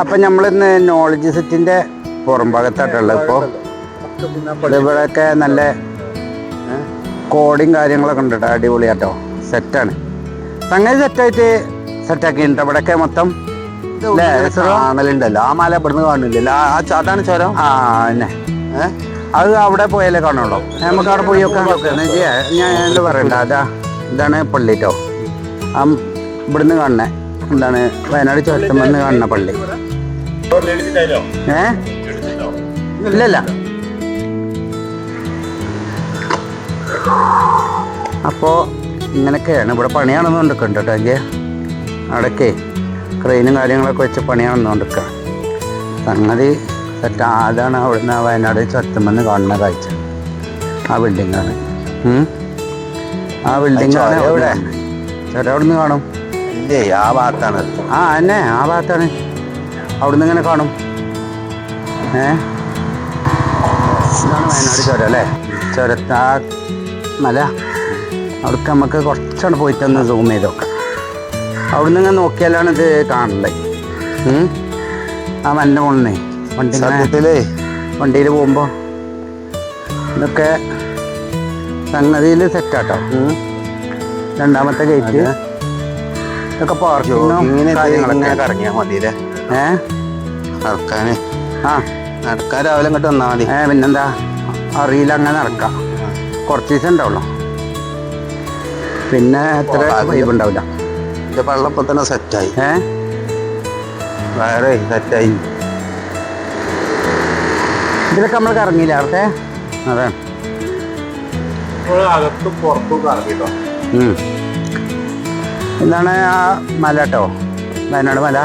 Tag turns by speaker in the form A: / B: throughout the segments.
A: അപ്പൊ നമ്മളിന്ന് നോളജ് സെറ്റിന്റെ പുറം ഭാഗത്തായിട്ടുള്ളത് ഇപ്പോ ഇവിടെയൊക്കെ നല്ല കോഡിങ് കാര്യങ്ങളൊക്കെ ഉണ്ട് കേട്ടോ അടിപൊളിയാട്ടോ. സെറ്റാണ് സംഗതി സെറ്റായിട്ട് സെറ്റാക്കിയിട്ടുണ്ട് ഇവിടെയൊക്കെ മൊത്തം ല്ലേ, ഇസ്രോ?
B: കാണലുണ്ടല്ലോ. ആ മല ഇവിടുന്ന് കാണില്ലല്ലോ ആ- അതാണ് ചുരം?
A: ആ തന്നെ അത് അവിടെ പോയാലേ കാണുള്ളൂ. നമുക്ക് അവിടെ പോയി നോക്കാം. ഞാൻ പറയണ്ട. അതാ ഇതാണ് പള്ളിട്ടോ ആ ഇവിടുന്ന് കാണണേ എന്താണ്? വയനാട് ചോറ്റമ്മന്ന് കാണുന്ന പള്ളി. ഏ? ഇല്ലല്ല. അപ്പോ ഇങ്ങനെയൊക്കെയാണ് ഇവിടെ പണിയാണെന്ന് കൊണ്ടിരിക്കുന്നുണ്ട് കേട്ടോ എങ്കിൽ അടക്കേ ക്രെയിനും കാര്യങ്ങളൊക്കെ വെച്ച് പണിയാണെന്ന് കൊണ്ടിരിക്കുക സംഗതി സെറ്റ് അതാണ് അവിടുന്ന് വയനാട് ചത്തുമെന്ന് കാണുന്ന കാഴ്ച. ആ ബിൽഡിങ്ങാണ് ആ ബിൽഡിങ്ങാണ് എവിടെ അവിടെ. അവിടുന്ന് കാണും?
B: ഇല്ലേ ആ ഭാഗത്താണ്
A: ആ എന്നെ? ആ ഭാഗത്താണ് അവിടുന്ന് ഇങ്ങനെ കാണും? ഏ? ഇതാണ് വയനാട് ചുരം അല്ലേ? ചുരത്താ ആ മല. അവിടേക്ക് നമുക്ക് കുറച്ചാണ് പോയിട്ടൊന്ന് സൂം ചെയ്ത് നോക്കാം അവിടുന്ന് ഇങ്ങനെ നോക്കിയാലാണ് ഇത് കാണുള്ളത് ആ മലിന്റെ മുകളിൽ വണ്ടി വണ്ടിയിൽ പോകുമ്പോൾ ഇതൊക്കെ സംഗതിയിൽ സെറ്റാട്ടോ രണ്ടാമത്തെ ഗേറ്റ് ഇതൊക്കെ പാർക്കിങ്ങും
B: ഇങ്ങനെ
A: കാര്യങ്ങളൊക്കെ
B: ഇറങ്ങിയാൽ മതി അല്ലേ
A: ഏ?
B: നടക്കാന്.
A: ആ.
B: നടക്കാൻ രാവിലെ ഇങ്ങോട്ട് വന്നാൽ മതി.
A: ഏ പിന്നെന്താ? അറിയില്ല അങ്ങനെ നടക്കാം. കുറച്ച് ദിവസം ഉണ്ടാവുള്ളൂ. പിന്നെ എത്ര. വൈബ് ഉണ്ടാവില്ല.
B: ഇത് പള്ളപ്പം തന്നെ സെറ്റായി.
A: ഏ?
B: വേറെ സെറ്റായി.
A: ഇതിലൊക്കെ നമ്മൾ കറങ്ങിയില്ല അവിടുത്തെ? അതെ.
B: അകത്തും പുറത്തും കറങ്ങിട്ടോ.
A: ഇതാണ് ആ മല കേട്ടോ വയനാട് മല.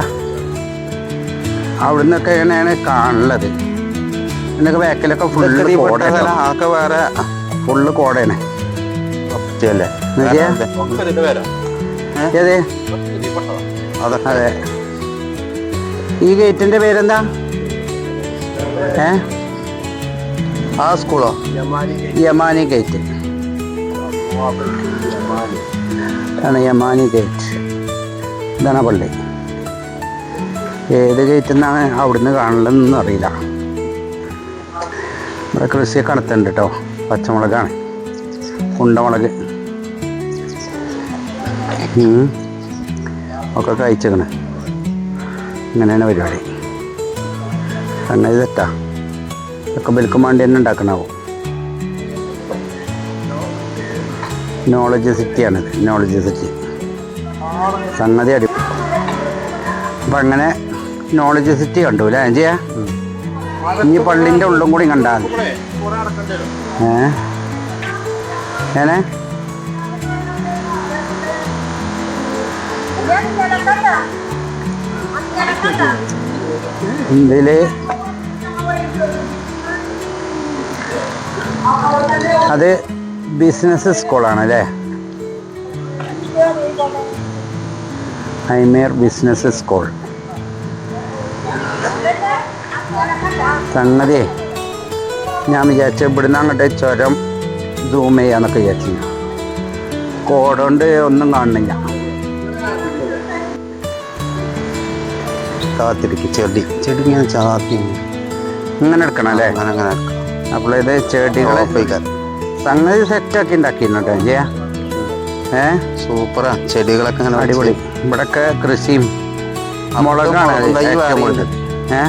A: അവിടെ നിന്നൊക്കെ ഇങ്ങനെയാണ് കാണുള്ളത് എന്നൊക്കെ ബാക്കിലൊക്കെ ഫുള്ള് കോട
B: അതൊക്കെ വേറെ
A: ഫുള്ള് കോടയാണ്. ഏത്?
B: അതൊക്കെ.
A: അതെ. ഈ ഗേറ്റിന്റെ പേരെന്താ? ഏ?
B: ആ സ്കൂളോ?
A: യമാനി ഗേറ്റ്. ആണ് യമാനി ഗേറ്റ് ഇതാണ് പള്ളി. ഏത് ഗേറ്റിൽ നിന്നാണ് അവിടുന്ന് കാണലെന്നൊന്നും അറിയില്ല. ഇവിടെ കൃഷി കണത്തുണ്ട് കേട്ടോ പച്ചമുളകാണ്. കുണ്ടമുളക്. ഒക്കെ കഴിച്ചേക്കണ്. ഇങ്ങനെയാണ് പരിപാടി. അങ്ങനെ ഇതെത്താ ഇതൊക്കെ ബെൽക്കും തന്നെ ഉണ്ടാക്കണാവും? നോളജ് സിറ്റിയാണിത് നോളജ് സിറ്റി സംഗതി അടി അപ്പം അങ്ങനെ നോളജ് സിറ്റി കണ്ടു അല്ലേ? ചെയ്യാ ഇനി പള്ളിന്റെ ഉള്ളും കൂടി കണ്ടാൽ ഏ? ഏനെ? ഇതിൽ അത് ബിസിനസ് സ്കൂളാണ് അല്ലേ? ഹൈമേർ ബിസിനസ് സ്കൂൾ. സംഗതി ഞാൻ വിചാരിച്ചു ഇവിടുന്ന് അങ്ങോട്ട് ചുരം സൂം ചെയ്യാന്നൊക്കെ വിചാരിച്ചു. കോടുകൊണ്ട് ഒന്നും കാണുന്നില്ല.
B: കാത്തിരിക്കും ചെടി. ചെടി ഇങ്ങനെ ചാത്തി.
A: ഇങ്ങനെ എടുക്കണം അല്ലേ?
B: അങ്ങനെ അങ്ങനെ എടുക്കണം.
A: അപ്പോൾ ഇത് ചെടികളെ
B: ഉറപ്പിക്കാൻ.
A: സംഗതി സെറ്റാക്കി ഉണ്ടാക്കിയിരുന്നു കേട്ടോ ചെയ്യാ ഏ?
B: സൂപ്പറാ. ചെടികളൊക്കെ അങ്ങനെ
A: അടിപൊളി. ഇവിടൊക്കെ കൃഷിയും മുളകാണ് ഏ?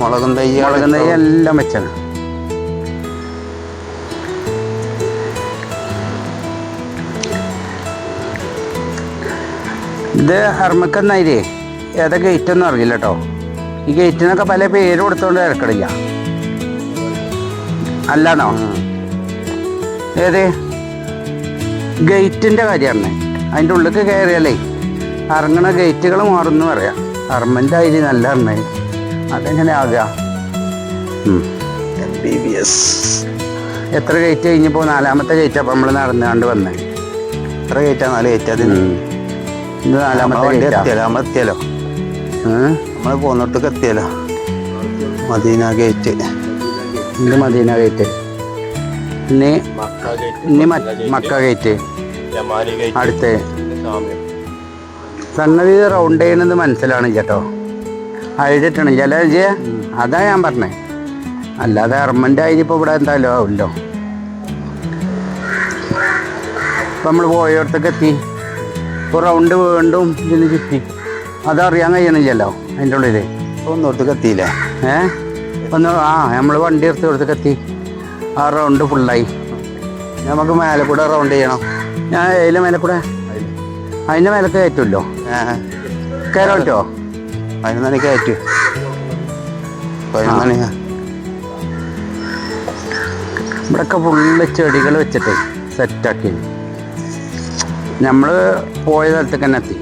B: മുളകും തൈ
A: മുളകും തൈ എല്ലാം വെച്ചാണ്. ഇത് അർമ്മക്കെന്നായിരേ ഏതാ ഗേറ്റ് ഒന്നും അറിയില്ല കേട്ടോ. ഈ ഗേറ്റിനൊക്കെ പല പേര് കൊടുത്തോണ്ട് ഇറക്കണില്ല. അല്ലാന്നോ? ഏത്? ഗേറ്റിന്റെ കാര്യമാണ്. അതിന്റെ ഉള്ളിൽ കയറിയാലേ ഇറങ്ങണ ഗേറ്റുകൾ മാറുമെന്ന് പറയാം. അർമ്മന്റെ അരി നല്ല എണ്ണ അതെങ്ങനെ ആകുക.
B: ബി ബി എസ്
A: എത്ര ഗേറ്റ് കഴിഞ്ഞപ്പോൾ നാലാമത്തെ ഗേറ്റ് അപ്പം നമ്മൾ നടന്നുകൊണ്ട് വന്നേ.
B: എത്ര ഗേറ്റാ നാല് ഗേറ്റ് അതിന്
A: ഇത് നാലാമത്തെ ഗേറ്റാ
B: എത്തിയല്ലോ നമ്മൾ എത്തിയല്ലോ. നമ്മൾ പോകുന്നിടത്തേക്ക് എത്തിയല്ലോ. മദീന ഗേറ്റ്
A: ഇത് മദീന ഗേറ്റ് ഇനി ഇനി മ- മക്ക ഗേറ്റ് അടുത്ത്. സംഗതി റൗണ്ട് ചെയ്യണത് മനസ്സിലാണ് കേട്ടോ ഐഡിയ ചില അല്ലേ വിജയ അതാ ഞാൻ പറഞ്ഞേ. അല്ലാതെ അർമ്മന്റെ ആയിരിക്കും ഇപ്പോൾ ഇവിടെ എന്തായാലും ആവില്ലോ ഇപ്പം നമ്മൾ പോയടത്തേക്ക് എത്തി. ഇപ്പോൾ റൗണ്ട് വീണ്ടും ഇതിന് ചുറ്റി. അതറിയാൻ കഴിയണില്ലല്ലോ അതിന്റെ ഉള്ളിൽ
B: ഒന്നോടത്തേക്ക് എത്തിയില്ലേ?
A: ഏ? ഒന്ന് ആ നമ്മൾ വണ്ടി എടുത്ത് കൊടുത്തൊക്കെ എത്തി. ആ റൗണ്ട് ഫുള്ളായി
B: നമുക്ക് മേലെ കൂടെ റൗണ്ട് ചെയ്യണം.
A: ഞാൻ അതിലെ മേലെ കൂടെ? അതിന്റെ മേലെ കയറ്റുമല്ലോ കയറാം പറ്റുമോ
B: പതിനൊന്നണി കയറ്റു. പതിനൊന്നണി
A: ഇവിടെയൊക്കെ ഫുള്ള് ചെടികൾ വെച്ചിട്ട് സെറ്റാക്കി നമ്മൾ പോയ സ്ഥലത്തേക്ക് തന്നെ എത്തി.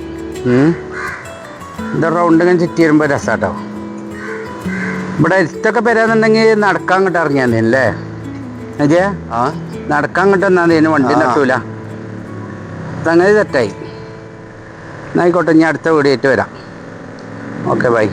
A: ഇത് റൗണ്ട് ഇങ്ങനെ ചുറ്റി വരുമ്പോൾ രസാട്ടോ. ഇവിടെ അടുത്തൊക്കെ വരാന്നുണ്ടെങ്കിൽ നടക്കാൻ ഇറങ്ങിയാൽ അല്ലേ? അജയ
B: ആ
A: നടക്കാൻ കിട്ടുന്ന അതിന് വണ്ടി
B: നട്ടൂല
A: തങ്ങനെ സംഗതി തെറ്റായി. എന്നായിക്കോട്ടെ ഇനി അടുത്ത ആയിട്ട് വരാം. Okay bye.